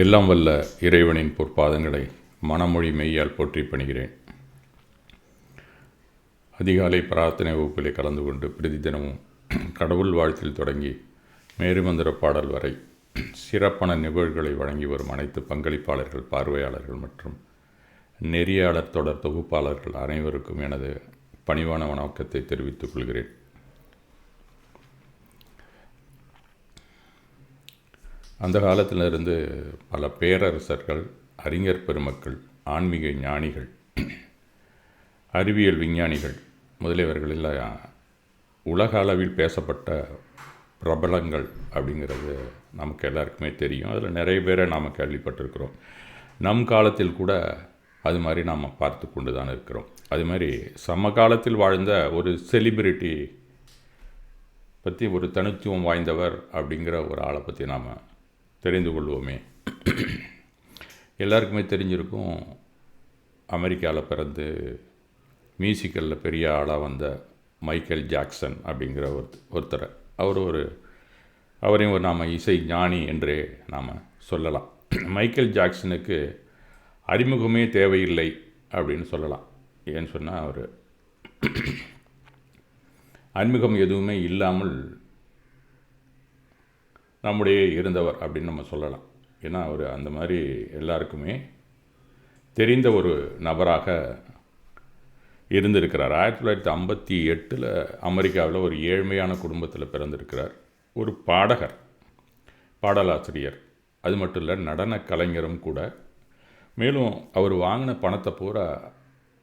எல்லாம் வல்ல இறைவனின் பொற்பாதங்களை மனமொழி மெய்யால் போற்றி பணிகிறேன். அதிகாலை பிரார்த்தனை வகுப்பிலே கலந்து கொண்டு பிரதி தினமும் கடவுள் வாழ்த்தில் தொடங்கி மேருமந்திர பாடல் வரை சிறப்பான நிகழ்வுகளை வழங்கி வரும் அனைத்து பங்களிப்பாளர்கள் பார்வையாளர்கள் மற்றும் நெறியாளர் தொடர் தொகுப்பாளர்கள் அனைவருக்கும் எனது பணிவான வணக்கத்தை தெரிவித்துக் கொள்கிறேன். அந்த காலத்திலிருந்து பல பேரரசர்கள் அறிஞர் பெருமக்கள் ஆன்மீக ஞானிகள் அறிவியல் விஞ்ஞானிகள் முதலியவர்களில் உலக அளவில் பேசப்பட்ட பிரபலங்கள் அப்படிங்கிறது நமக்கு எல்லாருக்குமே தெரியும். அதில் நிறைய பேரை நாம் கேள்விப்பட்டிருக்கிறோம். நம் காலத்தில் கூட அது மாதிரி நாம் பார்த்து கொண்டு தான் இருக்கிறோம். அது மாதிரி சமகாலத்தில் வாழ்ந்த ஒரு செலிபிரிட்டி பற்றி ஒரு தனித்துவம் வாய்ந்தவர் அப்படிங்கிற ஒரு ஆளை பற்றி நாம் தெரிந்து கொள்வோமே. எல்லாருக்குமே தெரிஞ்சிருக்கும் அமெரிக்காவில் பிறந்து மியூசிக்கலில் பெரிய ஆளாக வந்த மைக்கேல் ஜாக்சன் அப்படிங்கிற ஒரு ஒருத்தரை. அவர் ஒரு அவரையும் ஒரு நாம் இசை ஞானி என்றே நாம் சொல்லலாம். மைக்கேல் ஜாக்சனுக்கு அறிமுகமே தேவையில்லை அப்படின்னு சொல்லலாம். ஏன்னு சொன்னால் அவர் அறிமுகம் எதுவுமே இல்லாமல் நம்முடைய இருந்தவர் அப்படின்னு நம்ம சொல்லலாம். ஏன்னா அவர் அந்த மாதிரி எல்லாருக்குமே தெரிந்த ஒரு நபராக இருந்திருக்கிறார். ஆயிரத்தி தொள்ளாயிரத்தி ஐம்பத்தி எட்டில் அமெரிக்காவில் ஒரு ஏழ்மையான குடும்பத்தில் பிறந்திருக்கிறார். ஒரு பாடகர் பாடலாசிரியர். அது மட்டும் இல்லை நடன கலைஞரும் கூட. மேலும் அவர் வாங்கின பணத்தை பூரா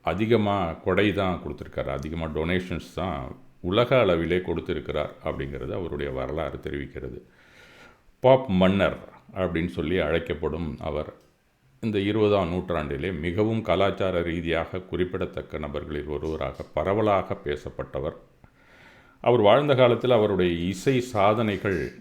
அதிகமாக கொடை தான் கொடுத்துருக்காரு. அதிகமாக டொனேஷன்ஸ் தான் உலக அளவிலே கொடுத்துருக்கிறார் அப்படிங்கிறது அவருடைய வரலாறு தெரிவிக்கிறது. பாப் மன்னர் அப்படின்னு சொல்லி அழைக்கப்படும் அவர் இந்த இருபதாம் நூற்றாண்டிலே மிகவும் கலாச்சார ரீதியாக குறிப்பிடத்தக்க நபர்களில் ஒருவராக பரவலாக பேசப்பட்டவர். அவர் வாழ்ந்த காலத்தில் அவருடைய இசை சாதனைகள்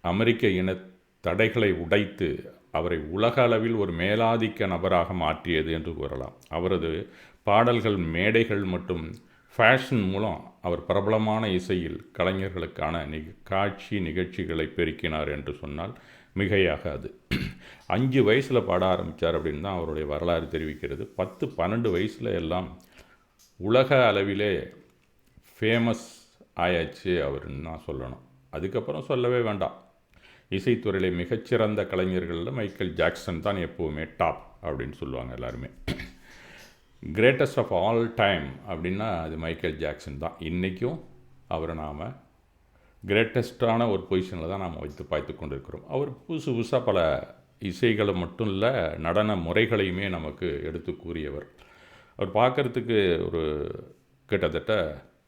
அமெரிக்க இன தடைகளை உடைத்து அவரை உலக அளவில் ஒரு மேலாதிக்க நபராக மாற்றியது என்று கூறலாம். அவரது பாடல்கள் மேடைகள் மற்றும் ஃபேஷன் மூலம் அவர் பிரபலமான இசையில் கலைஞர்களுக்கான நிக காட்சி நிகழ்ச்சிகளை பெருக்கினார் என்று சொன்னால் மிகையாகாது. அஞ்சு வயசில் பாட ஆரம்பித்தார் அப்படின்னு தான் அவருடைய வரலாறு தெரிவிக்கிறது. பத்து பன்னெண்டு வயசில் எல்லாம் உலக அளவிலே ஃபேமஸ் ஆயாச்சு அவருன்னு தான் சொல்லணும். அதுக்கப்புறம் சொல்லவே வேண்டாம். இசைத்துறையில் மிகச்சிறந்த கலைஞர்களில் மைக்கேல் ஜாக்சன் தான் எப்போவுமே டாப் அப்படின்னு சொல்லுவாங்க எல்லாருமே. கிரேட்டஸ்ட் ஆஃப் ஆல் டைம் அப்படின்னா அது மைக்கேல் ஜாக்சன் தான். இன்றைக்கும் அவரை நாம் கிரேட்டஸ்டான ஒரு பொசிஷனில் தான் நாம் வைத்து பார்த்து கொண்டு இருக்கிறோம் அவர் புதுசு புதுசாக பல இசைகளை மட்டும் இல்லை நடன முறைகளையுமே நமக்கு எடுத்து கூறியவர். அவர் பார்க்குறதுக்கு ஒரு கிட்டத்தட்ட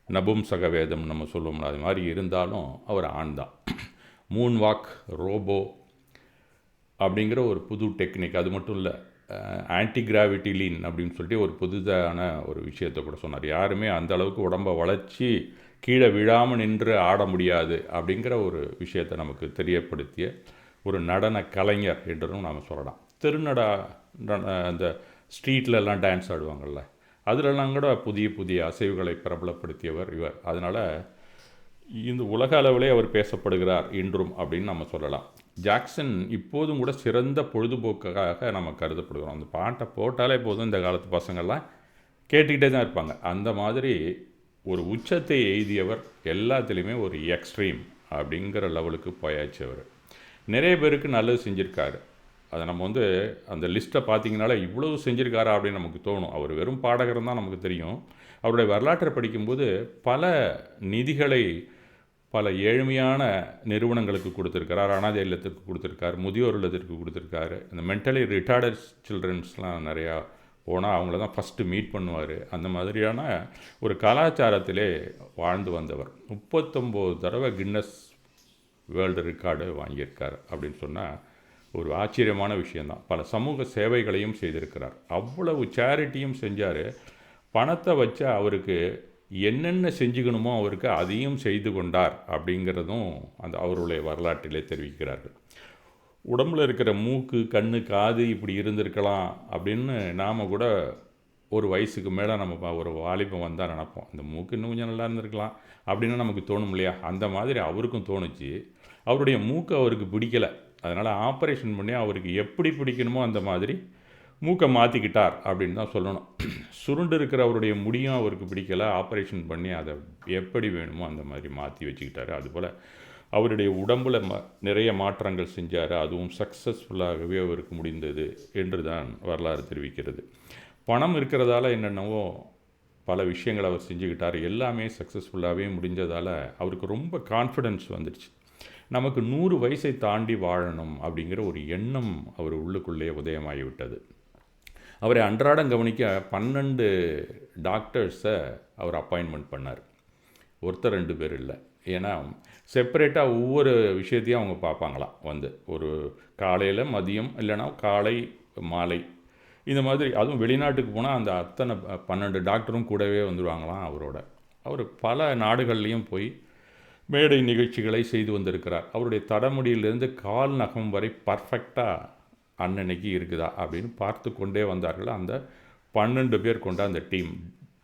நபும் சகவேதம் நம்ம சொல்லுவோம்ல அது மாதிரி இருந்தாலும் அவர் ஆண் தான். மூன் வாக் ரோபோ அப்படிங்கிற ஒரு புது டெக்னிக் அது மட்டும் இல்லை ஆன்டி கிராவிட்டி லீன் அப்படின்னு சொல்லிட்டு ஒரு புதுதான ஒரு விஷயத்தை கூட சொன்னார். யாருமே அந்த அளவுக்கு உடம்பை வளர்ச்சி கீழே விழாமல் நின்று ஆட முடியாது அப்படிங்கிற ஒரு விஷயத்தை நமக்கு தெரியப்படுத்திய ஒரு நடன கலைஞர் என்றும் நாம் சொல்லலாம். திருநடா அந்த ஸ்ட்ரீட்லலாம் டான்ஸ் ஆடுவாங்கள்ல அதிலெல்லாம் கூட புதிய புதிய அசைவுகளை பிரபலப்படுத்தியவர் இவர். அதனால் இந்த உலக அளவிலே அவர் பேசப்படுகிறார் இன்றும் அப்படின்னு நம்ம சொல்லலாம். ஜாக்சன் இப்போதும் கூட சிறந்த பொழுதுபோக்காக நம்ம கருதப்படுகிறோம். அந்த பாட்டை போட்டாலே போதும் இந்த காலத்து பசங்கள்லாம் கேட்டுக்கிட்டே தான் இருப்பாங்க. அந்த மாதிரி ஒரு உச்சத்தை எய்தியவர் எல்லாத்துலேயுமே ஒரு எக்ஸ்ட்ரீம் அப்படிங்கிற லெவலுக்கு போயாச்சு அவர். நிறைய பேருக்கு நல்லது செஞ்சுருக்காரு. அதை நம்ம வந்து அந்த லிஸ்ட்டை பார்த்தீங்கனால இவ்வளவு செஞ்சுருக்காரா அப்படின்னு நமக்கு தோணும். அவர் வெறும் பாடகர் தான் நமக்கு தெரியும். அவருடைய வரலாற்றை படிக்கும்போது பல நிதிகளை பல ஏழ்மையான நிறுவனங்களுக்கு கொடுத்துருக்கார் அனாதை இல்லத்திற்கு கொடுத்துருக்காரு முதியோர் இல்லத்திற்கு கொடுத்துருக்காரு. இந்த மென்டலி ரிட்டார்டட் சில்ட்ரன்ஸ்லாம் நிறையா போனால் அவங்கள தான் ஃபஸ்ட்டு மீட் பண்ணுவார். அந்த மாதிரியான ஒரு கலாச்சாரத்திலே வாழ்ந்து வந்தவர். முப்பத்தொம்போது தடவை கின்னஸ் வேர்ல்டு ரெக்கார்டு வாங்கியிருக்கார் அப்படின்னு சொன்னால் ஒரு ஆச்சரியமான விஷயந்தான் பல சமூக சேவைகளையும் செய்திருக்கிறார். அவ்வளவு சேரிட்டியும் செஞ்சார். பணத்தை வச்சு அவருக்கு என்னென்ன செஞ்சுக்கணுமோ அவருக்கு அதையும் செய்து கொண்டார் அப்படிங்கிறதும் அந்த அவருடைய வரலாற்றிலே தெரிவிக்கிறார்கள். உடம்புல இருக்கிற மூக்கு கண்ணு காது இப்படி இருந்திருக்கலாம் அப்படின்னு நாம் கூட ஒரு வயசுக்கு மேலே நம்ம ஒரு வாலிபம் வந்தால் நினப்போம். இந்த மூக்கு இன்னும் கொஞ்சம் நல்லா இருந்திருக்கலாம் அப்படின்னு நமக்கு தோணும் இல்லையா? அந்த மாதிரி அவருக்கும் தோணுச்சு. அவருடைய மூக்கு அவருக்கு பிடிக்கல. அதனால் ஆப்ரேஷன் பண்ணி அவருக்கு எப்படி பிடிக்கணுமோ அந்த மாதிரி மூக்கை மாற்றிக்கிட்டார் அப்படின்னு தான் சொல்லணும். சுருண்டு இருக்கிற அவருடைய முடியும் அவருக்கு பிடிக்கல. ஆப்ரேஷன் பண்ணி அதை எப்படி வேணுமோ அந்த மாதிரி மாற்றி வச்சுக்கிட்டாரு. அதுபோல் அவருடைய உடம்பில் ம நிறைய மாற்றங்கள் செஞ்சார். அதுவும் சக்ஸஸ்ஃபுல்லாகவே அவருக்கு முடிந்தது என்று தான் வரலாறு தெரிவிக்கிறது. பணம் இருக்கிறதால என்னென்னவோ பல விஷயங்கள் அவர் செஞ்சுக்கிட்டார். எல்லாமே சக்ஸஸ்ஃபுல்லாகவே முடிஞ்சதால் அவருக்கு ரொம்ப கான்ஃபிடென்ஸ் வந்துடுச்சு. நமக்கு நூறு வயசை தாண்டி வாழணும் அப்படிங்கிற ஒரு எண்ணம் அவர் உள்ளுக்குள்ளே உதயமாகிவிட்டது. அவரை அன்றாடம் கவனிக்க பன்னெண்டு டாக்டர்ஸை அவர் அப்பாயின்மெண்ட் பண்ணார். ஒருத்தர் ரெண்டு பேர் இல்லை. ஏன்னா செப்பரேட்டாக ஒவ்வொரு விஷயத்தையும் அவங்க பார்ப்பாங்களாம் வந்து ஒரு காலையில் மதியம் இல்லைன்னா காலை மாலை. இந்த மாதிரி அதுவும் வெளிநாட்டுக்கு போனால் அந்த அத்தனை பன்னெண்டு டாக்டரும் கூடவே வந்துடுவாங்களாம் அவரோட. அவர் பல நாடுகள்லேயும் போய் மேடை நிகழ்ச்சிகளை செய்து வந்திருக்கிறார். அவருடைய தடமுடியிலிருந்து கால் நகம் வரை பர்ஃபெக்டாக அன்னன்னைக்கு இருக்குதா அப்படின்னு பார்த்து கொண்டே வந்தார்கள். அந்த பன்னெண்டு பேர் கொண்ட அந்த டீம்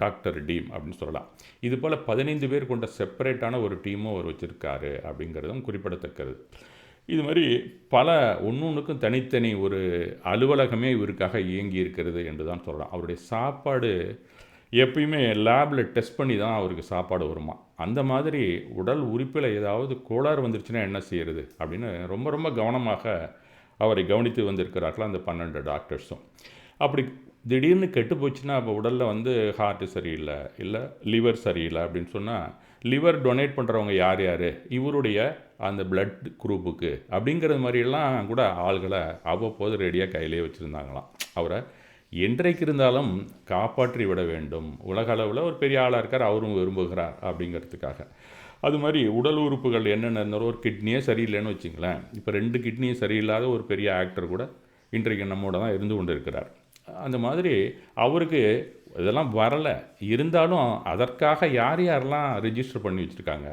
டாக்டர் டீம் அப்படின்னு சொல்லலாம். இது போல் பதினைந்து பேர் கொண்ட செப்பரேட்டான ஒரு டீமும் அவர் வச்சுருக்காரு அப்படிங்கிறதும் குறிப்பிடத்தக்கது. இது மாதிரி பல ஒன்று ஒன்றுக்கும் தனித்தனி ஒரு அலுவலகமே இவருக்காக இயங்கி இருக்கிறது என்று தான் சொல்லலாம். அவருடைய சாப்பாடு எப்பயுமே லேபில் டெஸ்ட் பண்ணி தான் அவருக்கு சாப்பாடு வருமா? அந்த மாதிரி உடல் உறுப்பில் ஏதாவது கோளாறு வந்துருச்சுன்னா என்ன செய்கிறது அப்படின்னு ரொம்ப ரொம்ப கவனமாக அவரை கவனித்து வந்திருக்கிறார்கள் அந்த பன்னெண்டு டாக்டர்ஸும் அப்படி திடீர்னு கெட்டு போச்சுன்னா அப்போ உடலில் வந்து ஹார்ட்டு சரியில்லை இல்லை லிவர் சரியில்லை அப்படின்னு சொன்னால் லிவர் டொனேட் பண்ணுறவங்க யார் யார்? இவருடைய அந்த பிளட் குரூப்புக்கு அப்படிங்கிறது மாதிரியெல்லாம் கூட ஆள்களை அவ்வப்போது ரெடியாக கையிலே வச்சுருந்தாங்களாம். அவரை என்றைக்கு இருந்தாலும் காப்பாற்றி விட வேண்டும். உலக அளவில் ஒரு பெரிய ஆளாக இருக்கார் அவரும் விரும்புகிறார் அப்படிங்கிறதுக்காக. அது மாதிரி உடல் உறுப்புகள் என்னென்ன இருந்தாலும் ஒரு கிட்னியே சரியில்லைன்னு வச்சுங்களேன். இப்போ ரெண்டு கிட்னியும் சரியில்லாத ஒரு பெரிய ஆக்டர் கூட இன்றைக்கு நம்மோட தான் இருந்து கொண்டு இருக்கிறார் அந்த மாதிரி அவருக்கு இதெல்லாம் வரலை. இருந்தாலும் அதற்காக யார் யாரெல்லாம் ரிஜிஸ்டர் பண்ணி வச்சுருக்காங்க?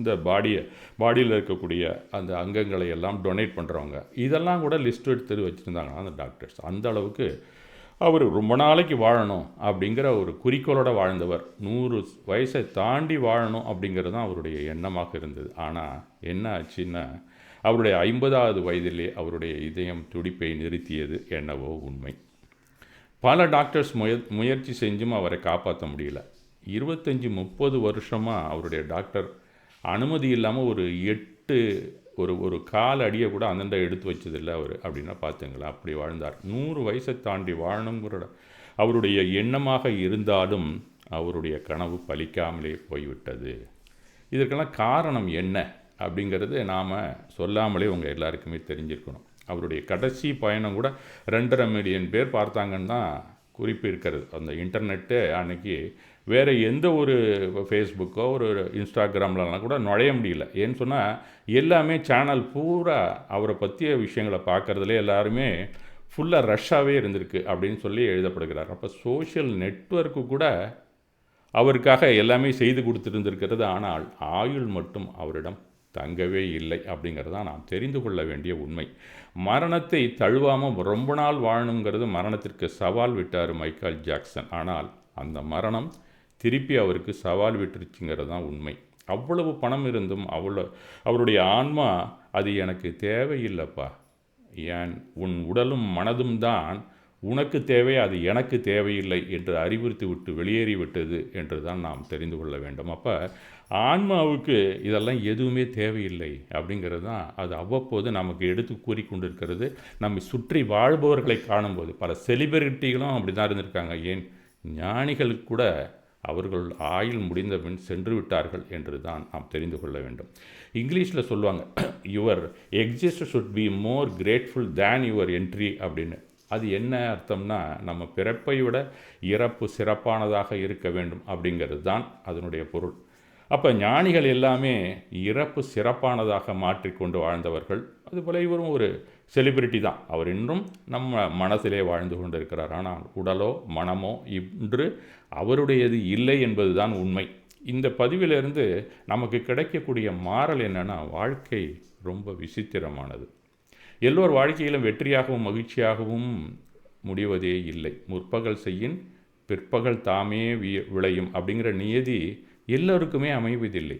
இந்த பாடியை பாடியில் இருக்கக்கூடிய அந்த அங்கங்களை எல்லாம் டொனேட் பண்ணுறவங்க இதெல்லாம் கூட லிஸ்ட் எடுத்து வச்சுருந்தாங்க அந்த டாக்டர்ஸ் அந்த அளவுக்கு அவர் ரொம்ப நாளைக்கு வாழணும் அப்படிங்கிற ஒரு குறிக்கோளோடு வாழ்ந்தவர். நூறு வயசை தாண்டி வாழணும் அப்படிங்கிறது தான் அவருடைய எண்ணமாக இருந்தது. ஆனால் என்ன ஆச்சுன்னா அவருடைய ஐம்பதாவது வயதிலே அவருடைய இதயம் துடிப்பை நிறுத்தியது என்னவோ உண்மை. பல டாக்டர்ஸ் முய முயற்சி செஞ்சும் அவரை காப்பாற்ற முடியல. இருபத்தஞ்சி முப்பது வருஷமாக அவருடைய டாக்டர் அனுமதி இல்லாமல் ஒரு எட்டு ஒரு ஒரு கால் அடியை கூட அந்தண்ட எடுத்து வச்சதில்லை அவர் அப்படின்னா பார்த்துங்களேன் அப்படி வாழ்ந்தார். நூறு வயசை தாண்டி வாழணுங்கிற அவருடைய எண்ணமாக இருந்தாலும் அவருடைய கனவு பலிக்காமலே போய்விட்டது. இதற்கெல்லாம் காரணம் என்ன அப்படிங்கிறது நாம் சொல்லாமலே உங்கள் எல்லாருக்குமே தெரிஞ்சிருக்கணும். அவருடைய கடைசி பயணம் கூட ரெண்டரை மில்லியன் பேர் பார்த்தாங்கன்னு தான் குறிப்பு இருக்கிறது அந்த இன்டர்நெட்டு அன்னைக்கு வேறு எந்த ஒரு ஃபேஸ்புக்கோ ஒரு இன்ஸ்டாகிராம்லலாம் கூட நுழைய முடியல. ஏன்னு சொன்னால் எல்லாமே சேனல் பூரா அவரை பற்றிய விஷயங்களை பார்க்குறதுல எல்லாருமே ஃபுல்லாக ரஷ்ஷாகவே இருந்திருக்கு அப்படின்னு சொல்லி எழுதப்படுகிறார். அப்போ சோஷியல் நெட்ஒர்க்கு கூட அவருக்காக எல்லாமே செய்து கொடுத்துருந்துருக்கிறது ஆனால் ஆயுள் மட்டும் அவரிடம் தங்கவே இல்லை அப்படிங்கிறது தான் நாம் தெரிந்து கொள்ள வேண்டிய உண்மை. மரணத்தை தழுவாமல் ரொம்ப நாள் வாழணுங்கிறது மரணத்திற்கு சவால் விட்டார் மைக்கேல் ஜாக்சன். ஆனால் அந்த மரணம் திருப்பி அவருக்கு சவால் விட்டுருச்சுங்கிறது தான் உண்மை. அவ்வளவு பணம் இருந்தும் அவ்வளோ அவருடைய ஆன்மா அது எனக்கு தேவையில்லைப்பா. ஏன் உன் உடலும் மனதும் தான் உனக்கு தேவை அது எனக்கு தேவையில்லை என்று அறிவுறுத்தி விட்டு வெளியேறி விட்டது என்று தான் நாம் தெரிந்து கொள்ள வேண்டும். அப்போ ஆன்மாவுக்கு இதெல்லாம் எதுவுமே தேவையில்லை அப்படிங்கிறது தான் அது அவ்வப்போது நமக்கு எடுத்து கூறிக்கொண்டிருக்கிறது நம்மை சுற்றி வாழ்பவர்களை காணும்போது பல செலிபிரிட்டிகளும் அப்படி தான் இருந்திருக்காங்க. ஏன்? ஞானிகளுக்கு கூட அவர்கள் ஆயுள் முடிந்த பின் சென்று விட்டார்கள் என்று தான் நாம் தெரிந்து கொள்ள வேண்டும். இங்கிலீஷில் சொல்லுவாங்க your exist should be more grateful than your entry அப்படின்னு. அது என்ன அர்த்தம்னா நம்ம பிறப்பை விட இறப்பு சிறப்பானதாக இருக்க வேண்டும் அப்படிங்கிறது தான் அதனுடைய பொருள். அப்போ ஞானிகள் எல்லாமே இறப்பு சிறப்பானதாக மாற்றிக்கொண்டு வாழ்ந்தவர்கள். அதுபோல் இவரும் ஒரு செலிபிரிட்டி தான். அவர் இன்றும் நம்ம மனசிலே வாழ்ந்து கொண்டு இருக்கிறார் ஆனால் உடலோ மனமோ இன்று அவருடையது இல்லை என்பது தான் உண்மை. இந்த பதிவிலிருந்து நமக்கு கிடைக்கக்கூடிய மாறல் என்னென்னா வாழ்க்கை ரொம்ப விசித்திரமானது. எல்லோர் வாழ்க்கையிலும் வெற்றியாகவும் மகிழ்ச்சியாகவும் முடிவதே இல்லை. முற்பகல் செய்யின் பிற்பகல் தாமே விளையும் அப்படிங்கிற நியதி எல்லோருக்குமே அமைவதில்லை.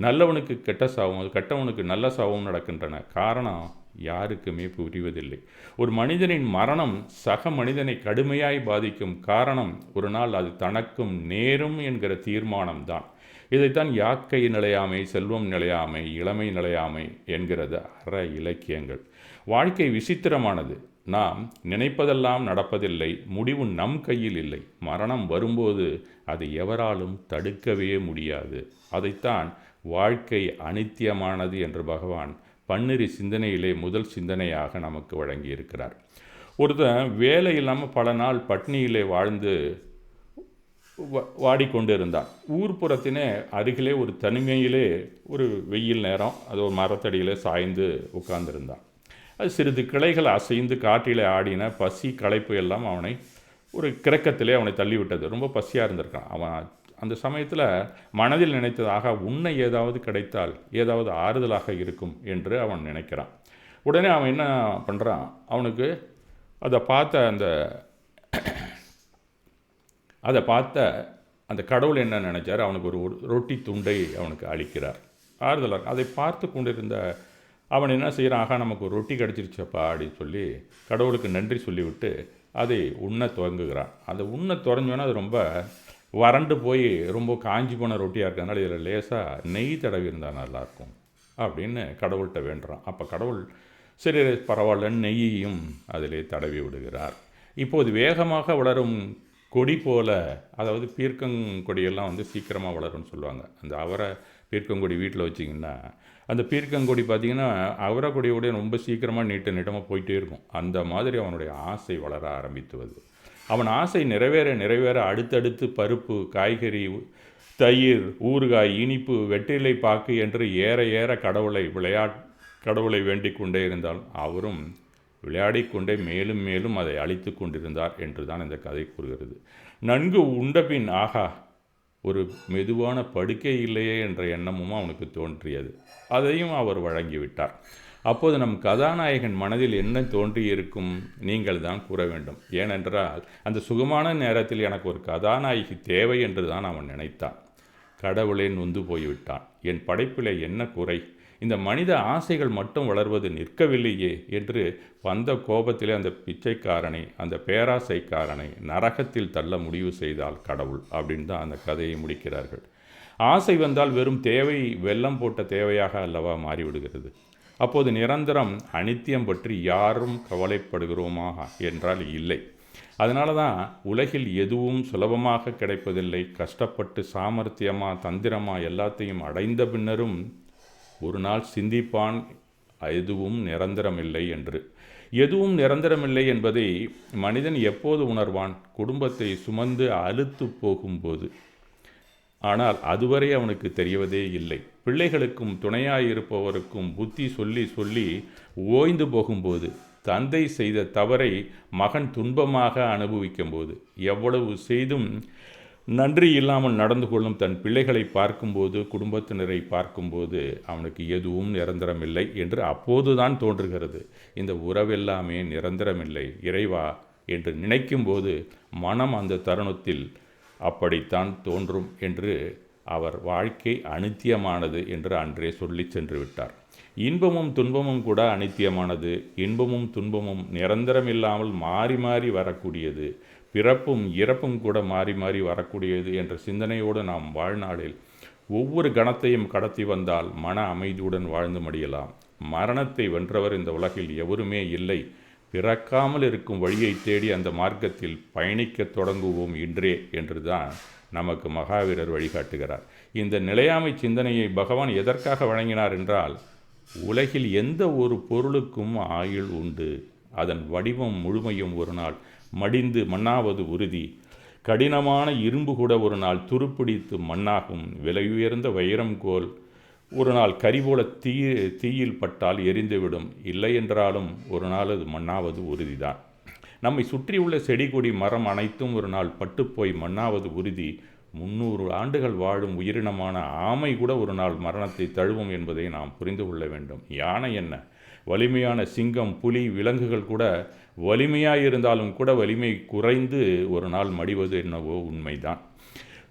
நல்லவனுக்கு கெட்ட சாவும் கெட்டவனுக்கு நல்ல சாவும் நடக்கின்றன. காரணம் யாருக்குமே புரிவதில்லை. ஒரு மனிதனின் மரணம் சக மனிதனை கடுமையாய் பாதிக்கும் காரணம் ஒரு நாள் அது தனக்கும் நேரும் என்கிற தீர்மானம்தான் இதைத்தான் யாக்கை நிலையாமை செல்வம் நிலையாமை இளமை நிலையாமை என்கிறது அற இலக்கியங்கள். வாழ்க்கை விசித்திரமானது. நாம் நினைப்பதெல்லாம் நடப்பதில்லை முடிவு நம் கையில் இல்லை. மரணம் வரும்போது அது எவராலும் தடுக்கவே முடியாது. அதைத்தான் வாழ்க்கை அனித்தியமானது என்று பகவான் பன்னிரு சிந்தனையிலே முதல் சிந்தனையாக நமக்கு வழங்கியிருக்கிறார். ஒருத்தன் வேலை இல்லாமல் பல நாள் பட்னியிலே வாழ்ந்து வாடிக்கொண்டு இருந்தான் ஊர்ப்புறத்தினே அருகிலே ஒரு தனிமையிலே ஒரு வெயில் நேரம் அது ஒரு மரத்தடியிலே சாய்ந்து உட்கார்ந்திருந்தான். அது சிறிது கிளைகள் அசைந்து காற்றிலே ஆடின பசி களைப்பு எல்லாம் அவனை ஒரு கிரக்கத்திலே அவனை தள்ளிவிட்டது. ரொம்ப பசியாக இருந்திருக்கான். அவன் அந்த சமயத்தில் மனதில் நினைத்ததாக உன்னை ஏதாவது கிடைத்தால் ஏதாவது ஆறுதலாக இருக்கும் என்று அவன் நினைக்கிறான். உடனே அவன் என்ன பண்ணுறான் அவனுக்கு அதை பார்த்த அந்த அதை பார்த்த அந்த கடவுள் என்ன நினைச்சார்? அவனுக்கு ஒரு ரொட்டி துண்டை அவனுக்கு அளிக்கிறார். ஆறுதலாக அதை பார்த்து கொண்டிருந்த அவன் என்ன செய்கிறான் ஆகா நமக்கு ஒரு ரொட்டி கிடச்சிருச்சப்பா அப்படின்னு சொல்லி கடவுளுக்கு நன்றி சொல்லிவிட்டு அதை உண்ண துவங்குகிறான். அந்த உண்ண துறஞ்சோன்னா அது ரொம்ப வறண்டு போய் ரொம்ப காஞ்சி போன ரொட்டியாக இருக்கிறதுனால இதில் லேசாக நெய் தடவி இருந்தால் நல்லாயிருக்கும் அப்படின்னு கடவுள்கிட்ட வேண்டுறான் அப்போ கடவுள் சரி பரவாயில்லன்னு நெய்யையும் அதிலே தடவி விடுகிறார். இப்போது வேகமாக வளரும் கொடி போல அதாவது பீர்க்கங்கொடியெல்லாம் வந்து சீக்கிரமாக வளரும்னு சொல்லுவாங்க. அந்த அவரை பீர்க்கங்கொடி வீட்டில் வச்சிங்கன்னா அந்த பீர்க்கங்கொடி பார்த்திங்கன்னா அவரை கொடியோடைய ரொம்ப சீக்கிரமாக நீட்ட நீட்டமாக போயிட்டே இருக்கும். அந்த மாதிரி அவனுடைய ஆசை வளர ஆரம்பித்துவது. அவன் ஆசை நிறைவேற நிறைவேற அடுத்தடுத்து பருப்பு காய்கறி தயிர் ஊறுகாய் இனிப்பு வெற்றிலை பாக்கு என்று ஏற ஏற கடவுளை விளையாட் கடவுளை வேண்டிக் கொண்டே இருந்தால் அவரும் விளையாடிக்கொண்டே மேலும் மேலும் அதை அழித்து கொண்டிருந்தார் என்று தான் இந்த கதை கூறுகிறது. நன்கு உண்டபின் ஆகா ஒரு மெதுவான படுக்கை இல்லையே என்ற எண்ணமும் அவனுக்கு தோன்றியது. அதையும் அவர் வழங்கிவிட்டார். அப்போது நம் கதாநாயகன் மனதில் என்ன தோன்றியிருக்கும் நீங்கள் தான் கூற வேண்டும். ஏனென்றால் அந்த சுகமான நேரத்தில் எனக்கு ஒரு கதாநாயகி தேவை என்று தான் அவன் நினைத்தான். கடவுளே நொந்து போய்விட்டான். என் படைப்பிலே என்ன குறை? இந்த மனித ஆசைகள் மட்டும் வளர்வது நிற்கவில்லையே என்று வந்த கோபத்திலே அந்த பிச்சைக்காரனை அந்த பேராசைக்காரனை நரகத்தில் தள்ள முடிவு செய்தால் கடவுள் அப்படின்னு தான் அந்த கதையை முடிக்கிறார்கள். ஆசை வந்தால் வெறும் தேவை வெள்ளம் போட்ட தேவையாக அல்லவா மாறிவிடுகிறது? அப்போது நிரந்தரம் அனித்தியம் பற்றி யாரும் கவலைப்படுகிறோமா என்றால் இல்லை. அதனால தான் உலகில் எதுவும் சுலபமாக கிடைப்பதில்லை. கஷ்டப்பட்டு சாமர்த்தியமாக தந்திரமாக எல்லாத்தையும் அடைந்த பின்னரும் ஒரு நாள் சிந்திப்பான் எதுவும் நிரந்தரமில்லை என்று. எதுவும் நிரந்தரமில்லை என்பதை மனிதன் எப்போது உணர்வான்? குடும்பத்தை சுமந்து அழுத்து போகும்போது. ஆனால் அதுவரை அவனுக்கு தெரியவதே இல்லை. பிள்ளைகளுக்கும் துணையாயிருப்பவருக்கும் புத்தி சொல்லி சொல்லி ஓய்ந்து போகும்போது தந்தை செய்த தவறை மகன் துன்பமாக அனுபவிக்கும் போது எவ்வளவு செய்தும் நன்றி இல்லாமல் நடந்து கொள்ளும் தன் பிள்ளைகளை பார்க்கும்போது குடும்பத்தினரை பார்க்கும்போது அவனுக்கு எதுவும் நிரந்தரமில்லை என்று அப்போதுதான் தோன்றுகிறது. இந்த உறவெல்லாமே நிரந்தரமில்லை. இறைவா என்று நினைக்கும்போது மனம் அந்த தருணத்தில் அப்படித்தான் தோன்றும் என்று அவர் வாழ்க்கை அனித்தியமானது என்று அன்றே சொல்லி சென்று விட்டார் இன்பமும் துன்பமும் கூட அனித்தியமானது இன்பமும் துன்பமும் நிரந்தரமில்லாமல் மாறி மாறி வரக்கூடியது. பிறப்பும் இறப்பும் கூட மாறி மாறி வரக்கூடியது என்ற சிந்தனையோடு நாம் வாழ்நாளில் ஒவ்வொரு கணத்தையும் கடத்தி வந்தால் மன அமைதியுடன் வாழ்ந்து முடியலாம். மரணத்தை வென்றவர் இந்த உலகில் எவருமே இல்லை. பிறக்காமல் இருக்கும் வழியை தேடி அந்த மார்க்கத்தில் பயணிக்க தொடங்குவோம் இன்றே என்றுதான் நமக்கு மகாவீரர் வழிகாட்டுகிறார். இந்த நிலையாமை சிந்தனையை பகவான் எதற்காக வழங்கினார் என்றால் உலகில் எந்த ஒரு பொருளுக்கும் ஆயுள் உண்டு. அதன் வடிவம் முழுமையும் ஒரு நாள் மடிந்து மண்ணாவது உறுதி. கடினமான இரும்பு கூட ஒரு நாள் துருப்பிடித்து மண்ணாகும். விலையுயர்ந்த வைரம் கோல் ஒரு நாள் கரிபோல தீ தீயில் பட்டால் எரிந்துவிடும். இல்லை என்றாலும் ஒரு நாள் அது மண்ணாவது உறுதிதான். நம்மை சுற்றியுள்ள செடி கொடி மரம் அனைத்தும் ஒரு நாள் பட்டுப்போய் மண்ணாவது உறுதி. முன்னூறு ஆண்டுகள் வாழும் உயிரினமான ஆமை கூட ஒரு நாள் மரணத்தை தழுவும் என்பதை நாம் புரிந்து கொள்ள வேண்டும். யானை என்ன? வலிமையான சிங்கம் புலி விலங்குகள் கூட வலிமையாக இருந்தாலும் கூட வலிமை குறைந்து ஒரு நாள் மடிவது என்னவோ உண்மைதான்.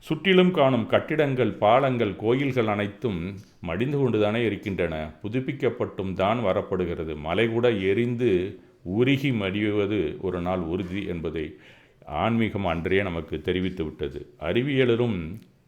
சுற்றிலும் காணும் கட்டிடங்கள் பாலங்கள் கோயில்கள் அனைத்தும் மடிந்து கொண்டுதானே இருக்கின்றன. புதுப்பிக்கப்பட்டும் தான் வரப்படுகிறது. மலை கூட எரிந்து உருகி மடிவது ஒரு நாள் உறுதி என்பதை ஆன்மீகம் அன்றே நமக்கு தெரிவித்துவிட்டது அறிவியலரும்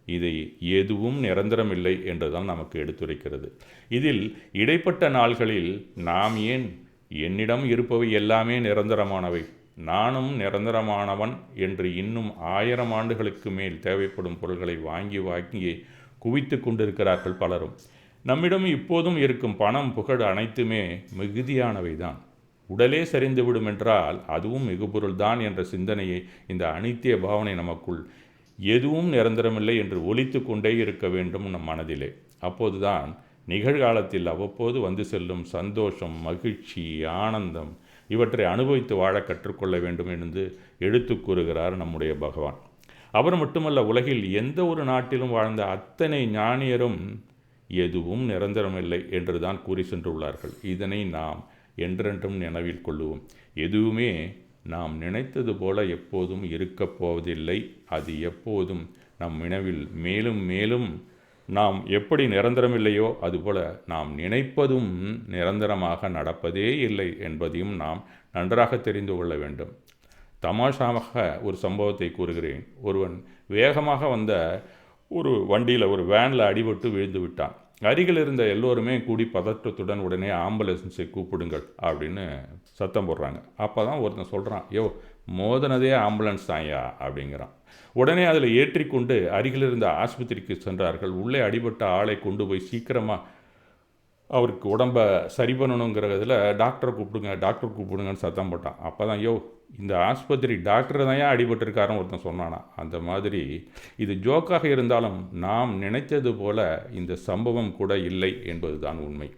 இதை எதுவும் நிரந்தரமில்லை என்றுதான் நமக்கு எடுத்துரைக்கிறது. இதில் இடைப்பட்ட நாள்களில் நாம் ஏன் என்னிடம் இருப்பவை எல்லாமே நிரந்தரமானவை? நானும் நிரந்தரமானவன் என்று இன்னும் ஆயிரம் ஆண்டுகளுக்கு மேல் தேவைப்படும் பொருள்களை வாங்கி வாங்கி குவித்து கொண்டிருக்கிறார்கள் பலரும். நம்மிடம் இப்போதும் இருக்கும் பணம் புகழ் அனைத்துமே மிகுதியானவை தான் உடலே சரிந்துவிடும் என்றால் அதுவும் மிகுபொருள்தான் என்ற சிந்தனையை இந்த அனித்திய பாவனை நமக்குள் எதுவும் நிரந்தரமில்லை என்று ஒலித்து கொண்டே இருக்க வேண்டும் நம் மனதிலே. அப்போதுதான் நிகழ்காலத்தில் அவ்வப்போது வந்து செல்லும் சந்தோஷம் மகிழ்ச்சி ஆனந்தம் இவற்றை அனுபவித்து வாழ கற்றுக்கொள்ள வேண்டும் என்று எடுத்து கூறுகிறார் நம்முடைய பகவான். அவர் மட்டுமல்ல உலகில் எந்த ஒரு நாட்டிலும் வாழ்ந்த அத்தனை ஞானியரும் எதுவும் நிரந்தரமில்லை என்று தான் கூறி சென்றுள்ளார்கள். இதனை நாம் என்றென்றும் நினைவில் கொள்ளுவோம். எதுவுமே நாம் நினைத்தது போல எப்போதும் இருக்கப் போவதில்லை. அது எப்போதும் நம் நினைவில் மேலும் மேலும் நாம் எப்படி நிரந்தரமில்லையோ அதுபோல நாம் நினைப்பதும் நிரந்தரமாக நடப்பதே இல்லை என்பதையும் நாம் நன்றாக தெரிந்து கொள்ள வேண்டும். தமாஷாவாக ஒரு சம்பவத்தை கூறுகிறேன். ஒருவன் வேகமாக வந்த ஒரு வண்டியில் ஒரு வேனில் அடிபட்டு விழுந்து விட்டான். அருகில் இருந்த எல்லோருமே கூடி பதற்றத்துடன் உடனே ஆம்புலன்ஸை கூப்பிடுங்கள் அப்படின்னு சத்தம் போடுறாங்க. அப்போ தான் ஒருத்தன் சொல்கிறான் யோ மோதனதே ஆம்புலன்ஸ் தான்யா அப்படிங்கிறான். உடனே அதில் ஏற்றிக்கொண்டு அருகில் இருந்த ஆஸ்பத்திரிக்கு சென்றார்கள். உள்ளே அடிபட்ட ஆளை கொண்டு போய் சீக்கிரமாக அவருக்கு உடம்பை சரி பண்ணணுங்கிறதுல டாக்டரை கூப்பிடுங்க டாக்டர் கூப்பிடுங்கன்னு சத்தம் போட்டான். அப்போ தான் யோ இந்த ஆஸ்பத்திரி டாக்டர் தான் ஏன் அடிபட்டிருக்காருன்னு ஒருத்தன் சொன்னானா. அந்த மாதிரி இது ஜோக்காக இருந்தாலும் நாம் நினைத்தது போல இந்த சம்பவம் கூட இல்லை என்பது தான் உண்மை.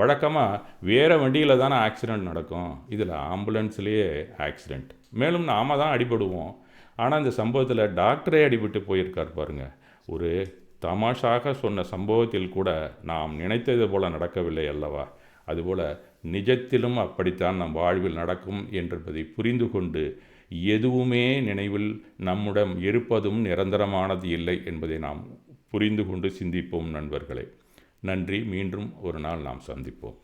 வழக்கமாக வேறு வண்டியில் தானே ஆக்சிடெண்ட் நடக்கும். இதில் ஆம்புலன்ஸ்லேயே ஆக்சிடெண்ட் மேலும் நாம தான் அடிபடுவோம். ஆனால் இந்த சம்பவத்தில் டாக்டரே அடிபட்டு போயிருக்கார் பாருங்கள் ஒரு தமாஷாக சொன்ன சம்பவத்தில் கூட நாம் நினைத்தது போல நடக்கவில்லை அல்லவா? அதுபோல் நிஜத்திலும் அப்படித்தான் நம் வாழ்வில் நடக்கும் என்பதை புரிந்து கொண்டு எதுவுமே நினைவில் நம்முடன் இருப்பதும் நிரந்தரமானது இல்லை என்பதை நாம் புரிந்து கொண்டு சிந்திப்போம் நண்பர்களே. நன்றி. மீண்டும் ஒரு நாள் நாம் சந்திப்போம்.